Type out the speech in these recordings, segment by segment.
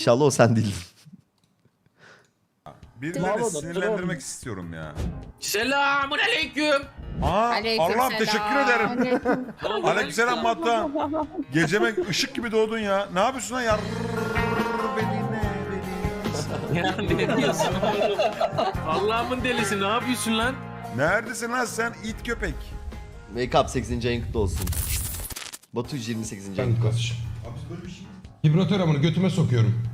İnşallah o sen değil. Birileri Bravo, sinirlendirmek bravo. istiyorum ya. Selamun aleyküm. Aa. Allah'ım teşekkür ederim. Aleykümselam Matta. Geceme ışık gibi doğdun ya. Ne yapıyorsun lan ya? Beni ne beni. Ya ne diyorsun oğlum? Allah'ımın delisi ne yapıyorsun lan? Neredesin lan sen it köpek? Wake up 8. ayın kutlu olsun. Batu 28. ayın kutlu olsun. Vibratör amını götüme sokuyorum.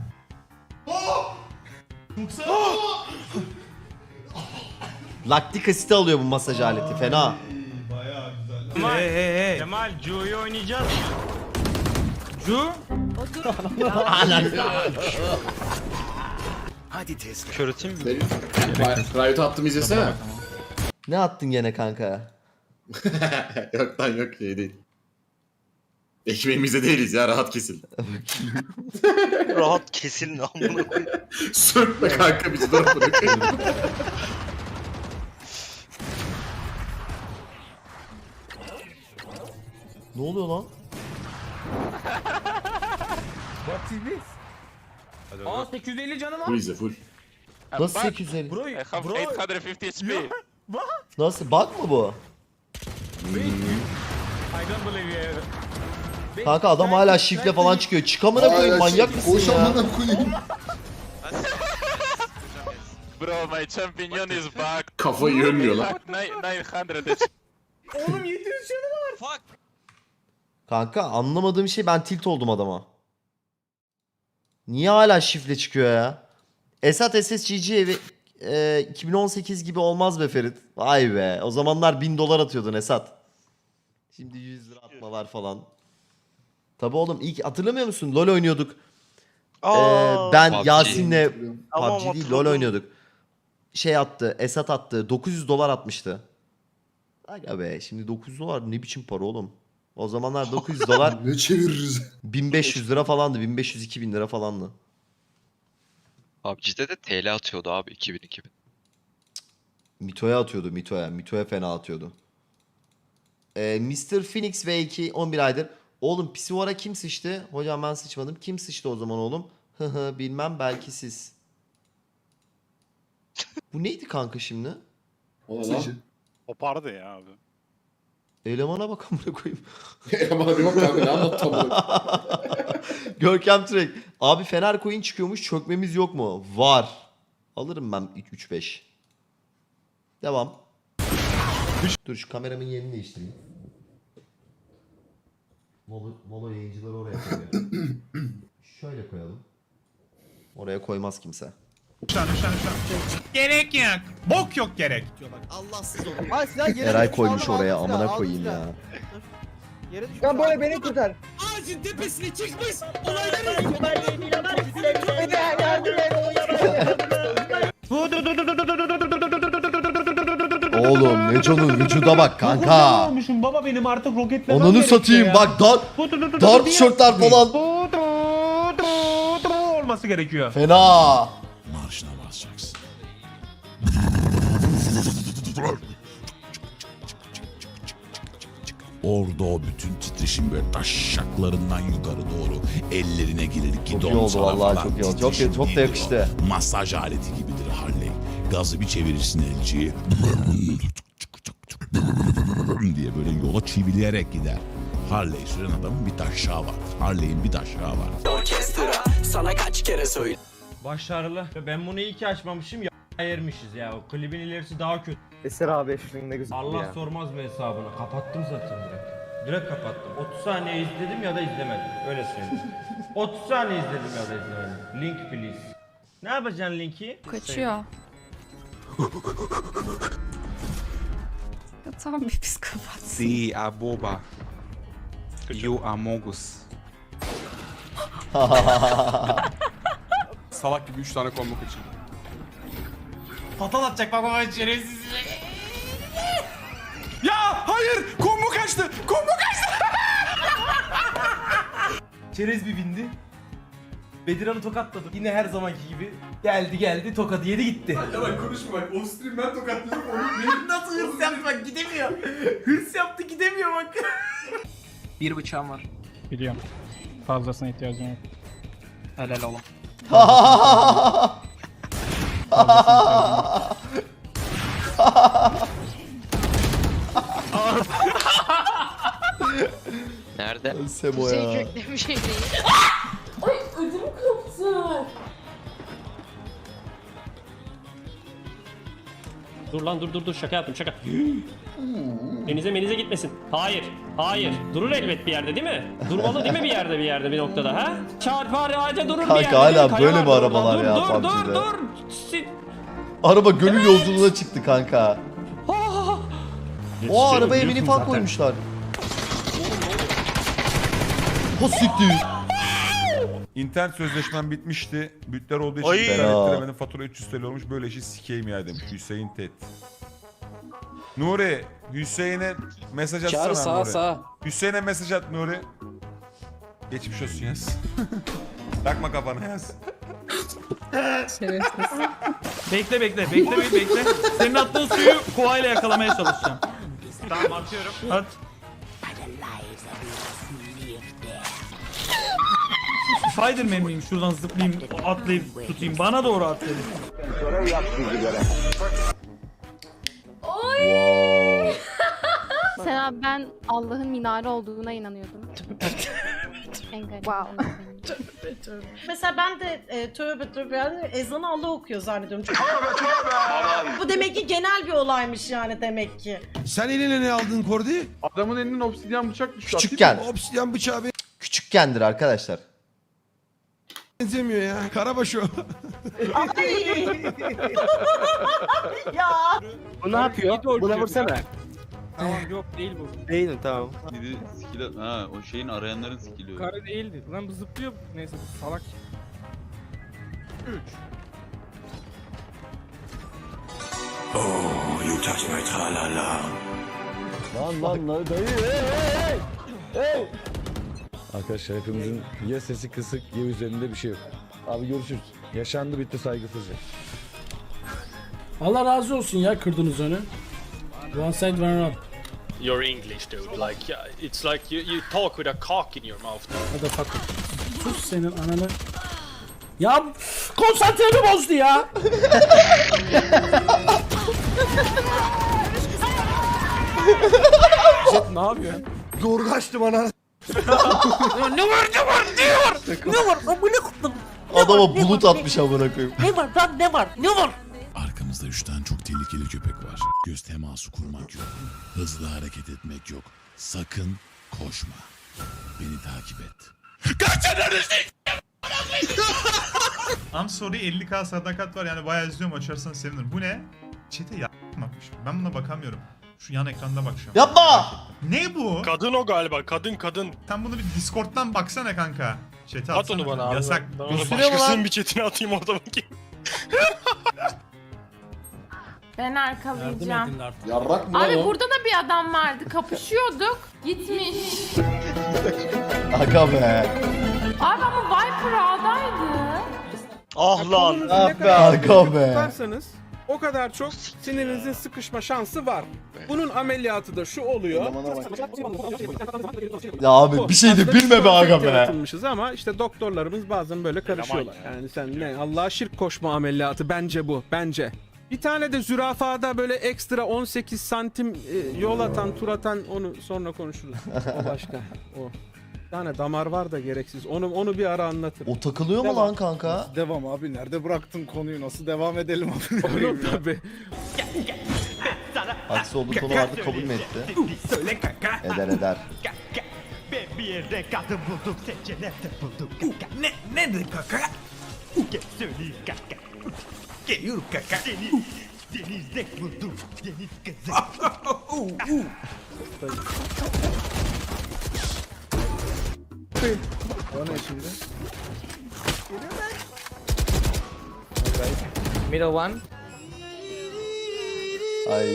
Laktik asiti alıyor bu masaj aleti fena. Kemal Cu'yu oynayacağız. Cu? Körüteyim mi? Riot attım izlesene. Ne attın gene kanka? yok lan yok şey değil. Ekmeğimizde değiliz ya rahat kesin. Rahat kesilin amına koyayım. Sürtme kanka bizi dur bırakın. Ne oluyor lan? Aa 850 canım var. Full izle full. Nasıl 850? Bro, I have bro. 850 HP. Nasıl? Bug mı bu? I don't believe you. Kanka adam hala şifle falan çıkıyor. Çıkamına koyayım manyak mısın Koş ya? amına koyayım. Bro, my champion is back. Kafayı yönmüyor lan. Back nine- 900 HP. Oğlum 700 canı var. Fuck. Kanka anlamadığım şey ben tilt oldum adama. Niye hala şifle çıkıyor ya? Esat SSGG evi e, 2018 gibi olmaz be Ferit. Vay be. O zamanlar 1000 dolar atıyordun Esat. Şimdi 100 lira atmalar falan. Tabi oğlum ilk hatırlamıyor musun? LoL oynuyorduk. Ee, ben PUBG. Yasin'le Tamam, PUBG değil LoL hatırladım. oynuyorduk. Şey attı, Esat attı. 900 dolar atmıştı. Aga be şimdi 900 dolar ne biçim para oğlum? O zamanlar 900 dolar Ne çeviririz? 1500 lira falandı. 1500-2000 lira falandı. PUBG'de de TL atıyordu abi 2000 2000. Mito'ya atıyordu Mito'ya. Mito'ya fena atıyordu. Ee, Mr. Phoenix V2 11 aydır. Oğlum Pisivara kim sıçtı? Hocam ben sıçmadım. Kim sıçtı o zaman oğlum? Hı hı bilmem belki siz. Bu neydi kanka şimdi? O ne lan? Kopardı ya abi. Elemana bak amına koyayım. Bir bak kanka ne anlattı amına. Görkem Trek. Abi Fener coin çıkıyormuş çökmemiz yok mu? Var. Alırım ben 3-5. Devam. Dur şu kameramın yerini değiştireyim. Valo, Valo yayıncıları oraya koyuyor. Şöyle koyalım. Oraya koymaz kimse. Gerek yok. Bok yok gerek. Eray koymuş oraya amına koyayım ya. Lan böyle beni kurtar. Ağacın tepesine çıkmış. Oğlum Neco'nun vücuda bak kanka. olmuşum baba benim artık roketlemem Onunu satayım ya. bak dar, dar tişörtler falan. olması gerekiyor. Fena. Marşına basacaksın. Orada o bütün titreşim böyle taşşaklarından yukarı doğru ellerine girir Çok iyi oldu vallahi çok iyi oldu. Çok, çok da yakıştı. Masaj aleti gibidir Harley. Gazı bir çevirirsin elciyi. diye böyle yola çivileyerek gider. Harley süren adamın bir taşşağı vardır. Harley'in bir taşşağı var. Sana kaç kere söyle. Başarılı. Ben bunu iyi ki açmamışım ya yermişiz ya. O klibin ilerisi daha kötü. Eser abi eşliğinde gözüktü Allah ya. sormaz mı hesabını? Kapattım zaten direkt. Direkt kapattım. 30 saniye izledim ya da izlemedim. Öyle söyleyeyim. 30 saniye izledim ya da izlemedim. Link please. Ne yapacaksın linki? Kaçıyor. Ya tam bir psikopat. Si, aboba. You amogus. Salak gibi 3 tane combo kaçırdı. Fatal atacak bak baba şerefsiz. Ya hayır! Combo kaçtı! Combo kaçtı! Çerez bir bindi. Bedirhan'ı tokatladı. Yine her zamanki gibi. Geldi geldi tokadı yedi gitti. Ya bak konuşma bak. O stream ben tokatladım onu. Benim Nasıl hırs yaptı bak gidemiyor. hırs yaptı gidemiyor bak. Bir bıçağım var. Biliyorum. Fazlasına ihtiyacım yok. Helal oğlum. Nerede? Sebo ya. Dur lan dur dur dur şaka yaptım şaka. Denize menize gitmesin. Hayır. Hayır. Durur elbet bir yerde değil mi? Durmalı değil mi bir yerde bir yerde bir noktada ha? Çarpar ağaca durur bir Kanka, yerde. hala değil mi? Kaya böyle mi arabalar oradan. ya dur, Dur PUBG'de? dur dur. Si- Araba gönül yolculuğuna çıktı kanka. O arabaya mini fan koymuşlar. Ha siktir. İnternet sözleşmem bitmişti. Bütler olduğu için iptal Fena. ettiremedim. Fatura 300 TL olmuş. Böyle işi sikeyim ya demiş Hüseyin Tet. Nuri, Hüseyin'e mesaj atsana Nuri. Hüseyin'e mesaj at Nuri. Geçmiş olsun yaz. Takma kafana yaz. Bekle bekle bekle bekle bekle. Senin attığın suyu kovayla yakalamaya çalışacağım. Tamam atıyorum. At. Spiderman miyim? Şuradan zıplayayım, atlayıp tutayım. Bana doğru at dedi. Wow. Mesela ben Allah'ın minare olduğuna inanıyordum. en garip. Wow. Mesela ben de e, tövbe tövbe yani ezanı Allah okuyor zannediyorum. Çünkü bu demek ki genel bir olaymış yani demek ki. Sen eline ne aldın Kordi? Adamın elinden obsidyen bıçak düştü. Küçükken. Obsidian bıçağı Küçükkendir arkadaşlar. Benzemiyor ya. Karabaş o. ya Bu ne yapıyor? Buna vursana. Tamam yok değil bu. Değilim tamam. Biri skill ha o şeyin arayanların skill'i. Kare değildi. Lan bu zıplıyor. Neyse bu salak. 3. Lan lan lan dayı. Arkadaşlar hepimizin ya sesi kısık ya üzerinde bir şey yok. Abi görüşürüz. Yaşandı bitti saygısızca. Allah razı olsun ya kırdınız önü. One side one up. You're English dude. Like yeah, it's like you, you talk with a cock in your mouth. Hadi fuck. Sus senin ananı. Ya konsantremi bozdu ya. Jet ne yapıyorsun? Doğru kaçtım ana. Ne var ne var ne var? Ne var? Amına koydum. Adama bulut atmış amına koyayım. Ne var lan ne var? Ne var? Arkamızda üç tane çok tehlikeli köpek var. Göz teması kurmak yok. Hızlı hareket etmek yok. Sakın koşma. Beni takip et. I'm sorry 50k sadakat var yani bayağı izliyorum açarsan sevinirim. Bu ne? Çete yapmamış. Ben buna bakamıyorum. Şu yan ekranda bak şu an. Yapma. Ne bu? Kadın o galiba. Kadın kadın. Sen bunu bir Discord'dan baksana kanka. Chat'e At atsana. onu bana abi. Yasak. Ben onu Gösteriyor mu başkasının lan? bir chatine atayım orada bakayım. Ben Yardım arkalayacağım. edin artık. Yarrak mı lan Abi o? burada da bir adam vardı. Kapışıyorduk. Gitmiş. Aga be. Abi ama Viper A'daydı. Ah lan. Ah be aga be. Tutarsanız o kadar çok sinirinizin sıkışma şansı var. Bunun ameliyatı da şu oluyor. Ya abi bir şey de bilme be aga be. Yaratılmışız ama işte doktorlarımız bazen böyle karışıyorlar. Yani sen ne Allah'a şirk koşma ameliyatı bence bu bence. Bir tane de zürafada böyle ekstra 18 santim e, yol atan, tur atan onu sonra konuşuruz. O başka. O. Tane damar var da gereksiz. Onu onu bir ara anlatırım. O takılıyor mu lan kanka? Devam abi nerede bıraktın konuyu nasıl devam edelim abi? Oğlum tabii. Aksi olduğu konu artık kabul mü etti? Söyle kaka. Eder eder. Bir yerde kadın bulduk, seçenekte bulduk. Ne, ne de kaka? Gel söyle kaka. Geliyor kaka. Deniz, denizde buldum, deniz kızı. O ne şimdi? Middle one. Ay.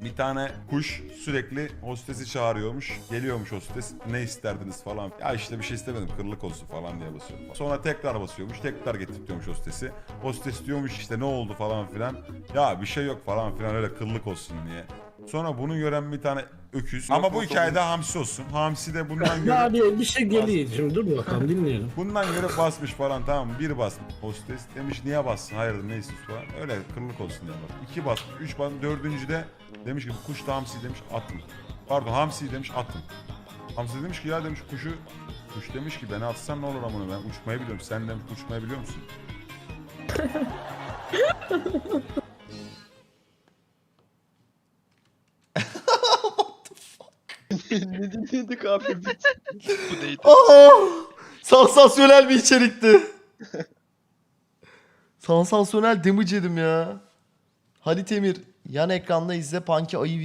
Bir tane kuş sürekli hostesi çağırıyormuş. Geliyormuş hostes. Ne isterdiniz falan. Ya işte bir şey istemedim. Kırlık olsun falan diye basıyor. Sonra tekrar basıyormuş. Tekrar getirtiyormuş hostesi. Hostes diyormuş işte ne oldu falan filan. Ya bir şey yok falan filan öyle kırlık olsun diye. Sonra bunu gören bir tane öküz. Ama bu hikayede hamsi olsun. Hamsi de bundan görüp Abi bir şey geliyor şimdi dur bakalım dinleyelim. Bundan görüp basmış falan tamam mı? Bir basmış hostes. Demiş niye bassın hayırdır ne istiyorsun falan. Öyle kırılık olsun diye bas. İki basmış, üç basmış. Dördüncü de demiş ki bu kuş da hamsi demiş attım. Pardon hamsi demiş attım. Hamsi demiş ki ya demiş kuşu Kuş demiş ki beni atsan ne olur amına ben uçmayı biliyorum. Sen demiş uçmayı biliyor musun? ne dinledik abi biz? Bu değil. Aa! Sansasyonel bir içerikti. Sansasyonel damage yedim ya. Halit Emir yan ekranda izle Panki ayı